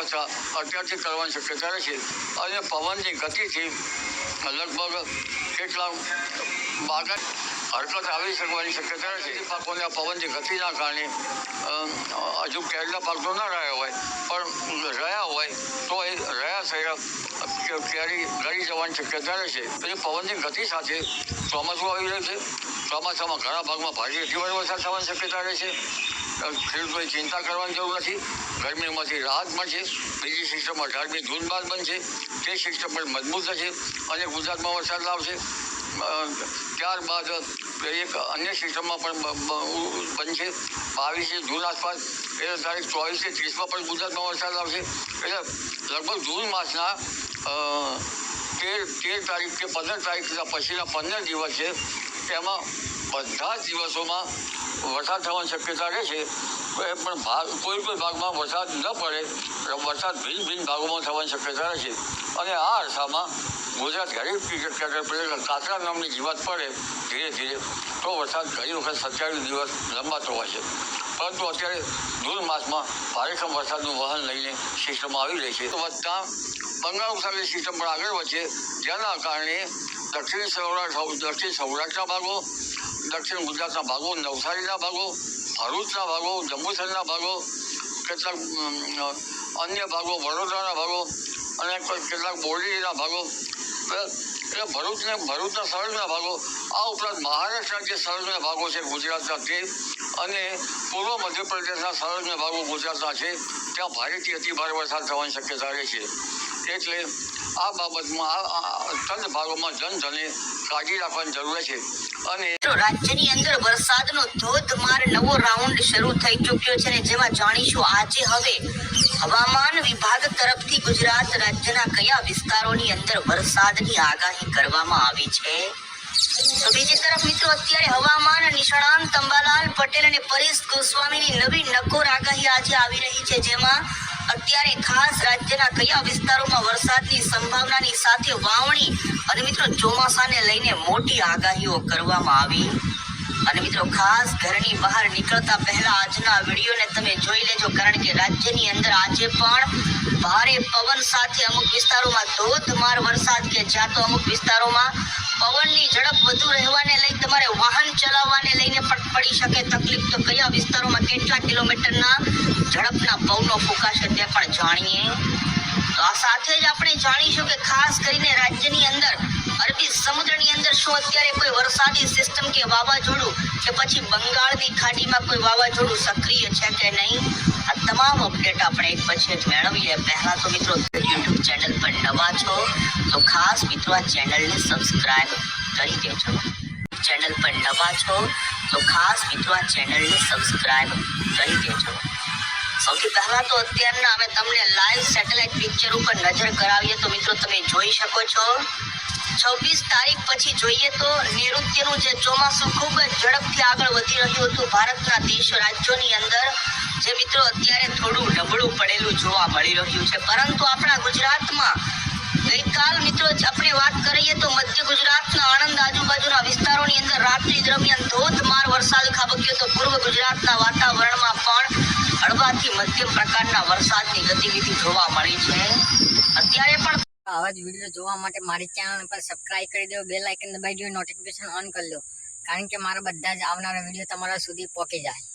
વ્યવસ્થા અત્યારથી કરવાની શક્યતા રહેશે અને પવનની ગતિથી લગભગ કેટલા બાગાત હરકત આવી શકવાની શક્યતા રહેશે પાકોને પવનની ગતિના કારણે હજુ કેરલા પાક તો ના રહ્યા હોય, પણ રહ્યા હોય, તો એ રહ્યા થયા કેરી ગળી જવાની શક્યતા રહેશે. એટલે પવનની ગતિ સાથે ચોમાસું આવી રહ્યું છે. ચોમાસામાં ઘણા ભાગમાં ભારે અતિવારે વરસાદ થવાની શક્યતા રહેશે. ખેડૂતોએ ચિંતા કરવાની જરૂર નથી. ગરમીમાંથી રાહત મળશે. બીજી સિસ્ટમ અઢારમી જૂન બાદ બનશે. તે સિસ્ટમ પણ મજબૂત થશે અને ગુજરાતમાં વરસાદ લાવશે. ત્યારબાદ એક અન્ય સિસ્ટમમાં પણ બનશે. બાવીસમી જૂન આસપાસ. એ તારીખ ચોવીસથી ત્રીસમાં પણ ગુજરાતમાં વરસાદ આવશે એટલે લગભગ જૂન માસના તેર તેર તારીખ કે પંદર તારીખના પછીના પંદર દિવસ છે, એમાં બધા જ દિવસોમાં વરસાદ થવાની શક્યતા રહેશે એ પણ ભાગ, કોઈ કોઈ ભાગમાં વરસાદ ન પડે વરસાદ ભિન્ન ભિન્ન ભાગોમાં થવાની શક્યતા રહેશે અને આ અરસામાં ગુજરાત ગરીબ પડે કાતરા નામની જીવાત પડે ધીરે ધીરે, તો વરસાદ ઘણી વખત સત્યાવીસ દિવસ લંબાતો હોય છે. પરંતુ અત્યારે જૂન માસમાં ભારેખમ વરસાદનું વહન લઈને સિસ્ટમ આવી રહી છે. વધતા બંગાળ ઉપસાગરની સિસ્ટમ પણ આગળ વધશે જેના કારણે દક્ષિણ સૌરાષ્ટ્ર દક્ષિણ સૌરાષ્ટ્રના ભાગો, દક્ષિણ ગુજરાતના ભાગો, નવસારીના ભાગો, ભરૂચના ભાગો, જંબુસરના ભાગો, કેટલાક અન્ય ભાગો, વડોદરાના ભાગો અને કેટલાક બોરડીના ભાગો. એટલે ભરૂચને, ભરૂચના સરહદના ભાગો, આ ઉપરાંત મહારાષ્ટ્રના જે સરહદના ભાગો છે ગુજરાતના તે અને પૂર્વ મધ્યપ્રદેશના સરહદના ભાગો ગુજરાતના છે. ત્યાં ભારેથી અતિ ભારે વરસાદ થવાની શક્યતા રહે છે. એટલે આ બાબતમાં આ- ત્રણ ભાગોમાં જનધને કાળજી રાખવાની જરૂર છે. અને રાજ્યની અંદર વરસાદનો ધોધમાર નવો રાઉન્ડ શરૂ થઈ ચૂક્યો છે અને જેમાં જાણીશું આજે હવે હવામાન વિભાગ તરફથી ગુજરાત રાજ્યના કયા વિસ્તારોની અંદર વરસાદની આગાહી કરવામાં આવી છે? બીજી તરફ મિત્રો, અત્યારે હવામાન નિષ્ણાંત અંબાલાલ પટેલ અને પરેશ ગોસ્વામીની નવી નકોર આગાહી આજે આવી રહી છે, જેમાં અત્યારે ખાસ રાજ્યના કયા વિસ્તારોમાં વરસાદની સંભાવનાની સાથે વાવણી અને મિત્રો, ચોમાસાને લઈને મોટી આગાહીઓ કરવામાં આવી અને મિત્રો, ખાસ ઘરની બહાર નીકળતા પહેલા આજના વિડીયોને તમે જોઈ લેજો, કારણ કે રાજ્યની અંદર આજે પણ ભારે પવન સાથે અમુક વિસ્તારોમાં ધોધમાર વરસાદ કે જ્યાં તો અમુક વિસ્તારોમાં પવનની ઝડપ વધુ રહેવાને લઈ તમારે વાહન ચલાવવાને લઈને પણ પડી શકે તકલીફ. તો કયા વિસ્તારોમાં કેટલા કિલોમીટરના ઝડપના પવનો ફૂંકાશે તે પણ જાણીએ. તો આ સાથે જ આપણે જાણીશું કે ખાસ કરીને રાજ્યની અંદર શું અત્યારે કોઈ વરસાદી સિસ્ટમ કે વાવાઝોડું કે પછી બંગાળની ખાડીમાં કોઈ વાવાઝોડું સક્રિય છે કે નહીં? આ તમામ અપડેટ આપણે એક પછી એક મેળવીએ. પહેલા તો મિત્રો યુટ્યુબ ચેનલ પર નવા છો, તો ખાસ મિત્રો આ ચેનલને સબસ્ક્રાઇબ કરી દેજો. ચેનલ પર નવા છો, તો ખાસ મિત્રો આ ચેનલને સબસ્ક્રાઇબ કરી દેજો. સૌથી પહેલા તો અત્યારના અમે તમને લાઈવ સેટેલાઇટ પિક્ચર ઉપર નજર કરાવીએ તો મિત્રો તમે જોઈ શકો છો. છવ્વીસ તારીખ પછી જોઈએ તો નૈઋત્યનું જે ચોમાસું ખૂબ જ ઝડપથી આગળ વધી રહ્યું હતું ભારતના દેશ રાજ્યોની અંદર, જે મિત્રો અત્યારે થોડું નબળું પડેલું જોવા મળી રહ્યું છે. પરંતુ આપણા ગુજરાતમાં ગઈકાલ મિત્રો આપણે વાત કરીએ તો મધ્ય ગુજરાતના આણંદ આજુબાજુના વિસ્તારોની અંદર રાત્રિ દરમિયાન ધોધમાર વરસાદ ખાબક્યો તો પૂર્વ ગુજરાતના વાતાવરણમાં પણ હળવાથી મધ્યમ પ્રકારના વરસાદની ગતિવિધિ જોવા મળી છે. અત્યારે પણ આવા જ વીડિયો જોવા માટે મારી ચેનલ પર સબસ્ક્રાઇબ કરી દો બેલ આઇકન દબાઈ દો નોટિફિકેશન ઓન કરી લો કારણ કે મારા બધા જ આવનારા વીડિયો તમારા સુધી પહોંચી જાય.